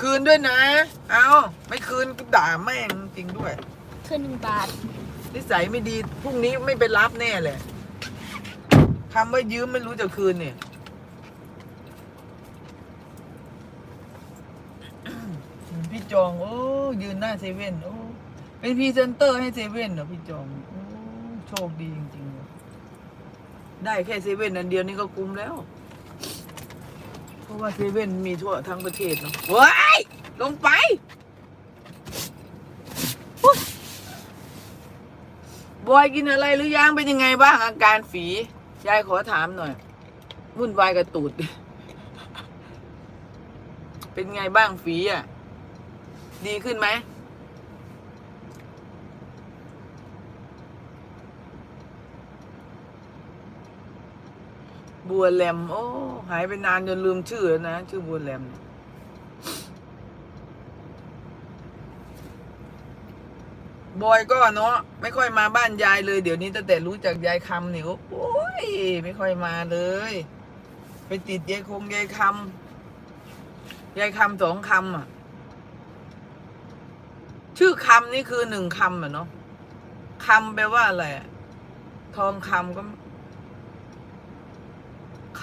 คืนด้วยนะ เอาไม่คืนก็ด่าแม่งจริงด้วย คืนหนึ่งบาท นิสัยไม่ดีพรุ่งนี้ไม่ไปรับแน่เลยคำว่ายืมไม่รู้จะคืนเนี่ย พี่จอง โอ้ ยืนหน้าเซเว่นโอ้เป็นพรีเซนเตอร์ให้เซเว่นเหรอพี่จองโอ้โชคดีจริงๆเลยได้แค่เซเว่นอันเดียวนี่ก็คุ้มแล้วเพ ราะว่าเซเว่นมีทั่วทั้งประเทศเนาะว้ายลงไปบอยกินอะไรหรือยังเป็นยังไงบ้างอาการฝี ยายขอถามหน่อยวุ่นวายกับตูด เป็นไงบ้างฝีอะ ดีขึ้นไหม บัวแหลม โอ้ หายไปนานจนลืมชื่อนะ ชื่อบัวแหลม บอยก็เนาะไม่ค่อยมาบ้านยายเลย เดี๋ยวนี้ตั้งแต่รู้จักยายคำเนี่ยโอ้ย ไม่ค่อยมาเลย ไปติดยายคงยายคำยายคำสองคำอะ ชื่อคำนี่คือหนึ่งคำอะเนาะคำแปลว่าอะไรทองคำก็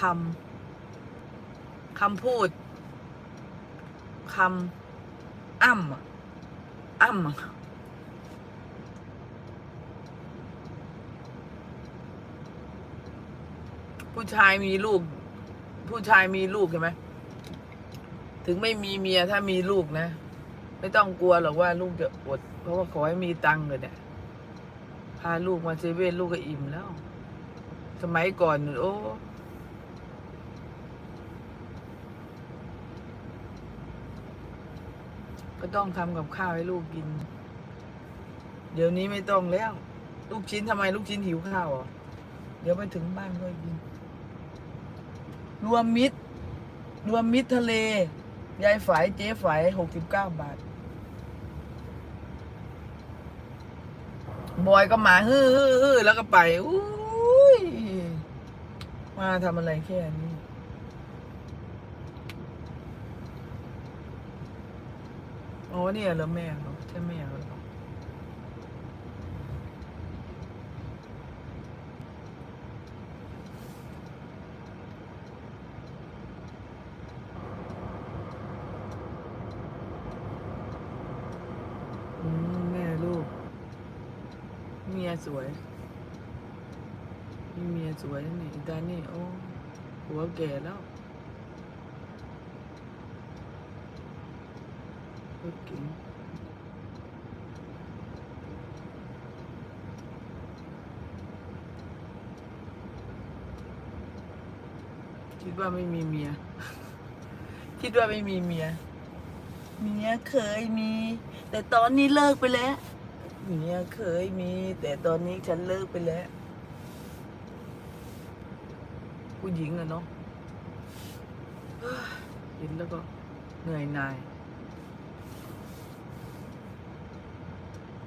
คำคำพูดคำอ้ำอ้ำผู้ชายมีลูก ผู้ชายมีลูกใช่ไหมถึงไม่มีเมียถ้ามีลูกนะ ไม่ต้องกลัวหรอกว่าลูกจะอด เพราะว่าขอให้มีตังค์เลยเนี่ยพาลูกมาเซเว่นลูกก็อิ่มแล้ว สมัยก่อน โอ้ ก็ต้องทำกับข้าวให้ลูกกิน เดี๋ยวนี้ไม่ต้องแล้ว ลูกชิ้นทำไมลูกชิ้นหิวข้าวอะเดี๋ยวไปถึงบ้านก็กิน รวมมิตร รวมมิตรทะเล ยายฝายเจ๊ฝายหกสิบเก้าบาท บอยก็มาฮือฮอฮอแล้วก็ไป อุ้ย มาทำอะไรแค่นี้ อ๋อเนี่ยเหรอแม่เขาใช่แม่เขาหรอแม่ลูก เมียสวยนี่เมียสวยนี่อีตานี่โอ้หัวแก่แล้ว รถเก๋งคิดว่าไม่มีเมีย คิดว่าไม่มีเมีย เมียเคยมี แต่ตอนนี้เลิกไปแล้ว เมียเคยมี แต่ตอนนี้ฉันเลิกไปแล้ว ผู้หญิงอะเนาะเฮ้ยเห็นแล้วก็เหนื่อยหน่าย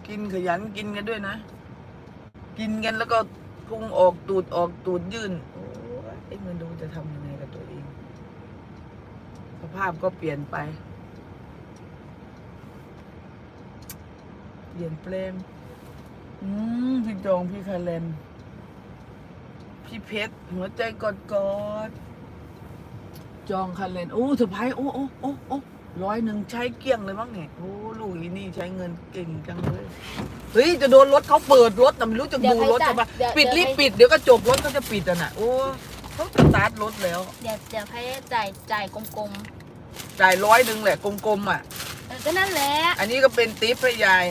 กินขยันกินกันด้วยนะ กินกันแล้วก็พุงออกตูดออกตูดยื่นโอ้ยไอ้มันดูจะทำยังไงกับตัวเอง สภาพก็เปลี่ยนไป เปลี่ยนแปลงอืมพี่จองพี่คาเลนพี่เพชรหัวใจกอดกอดๆจองคาเลนโอ้เซอร์ไพรส์โอ้โอ้โอ้โอ้ร้อยหนึ่งใช้เกลี้ยงเลยมั้งเนี่ยโอ้ ลูกอีนี่ใช้เงินเก่งจังเลย เฮ้ย จะโดนรถเขาเปิดรถแต่ไม่รู้จะเดี๋ยวดูให้รถจ่ายจะมาเดี๋ยวปิดเดี๋รียวบให้ปิดเดี๋ยวก็จบรถก็จะปิดอะน่ะโอ้เขาสตาร์ทรถแล้วเดี๋ยวเดี๋ยวให้จ่ายจ่ายกลมจ่ายร้อยหนึ่งแหละกลมๆอะๆเออก็นั่นแหละอันนี้ก็เป็นติปให้ยาย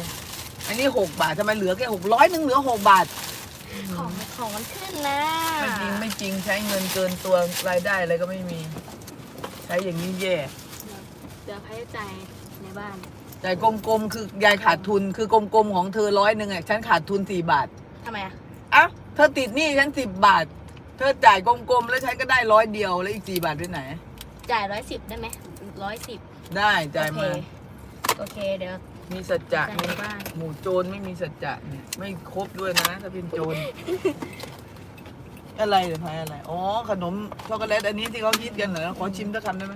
อันนี้หกบาททำไมเหลือแค่หกร้อยหนึ่งเหลือหกบาทของของมันขึ้นนะไม่จริงไม่จริงใช้เงินเกินตัวรายได้อะไรก็ไม่มี ใช้อย่างนี้แย่เดี๋ยวให้จ่ายในบ้านจ่ายกลมๆคือยายขาดทุนคือกลมๆของเธอร้อยหนึ่งอะฉันขาดทุนสี่บาททำไมอะอะเธอติดหนี้ฉันสิบบาท เธอจ่ายกลมๆแล้วฉันก็ได้ร้อยเดียวแล้วอีกสี่บาทไปไหน จ่ายร้อยสิบได้ไหมร้อยสิบได้จ่ายโอเคมาโอเคเดี๋ยว มีสัจจะจ่ายในบ้าน หมู่โจรไม่มีสัจจะเนี่ยไม่ครบด้วยนะถ้าเป็นโจรอะไรเดี๋ยวพายอะไร อ๋อ ขนมช็อกโกแลตอันนี้ที่เขาฮิตกันเหรอขอชิมสักคำได้ไหม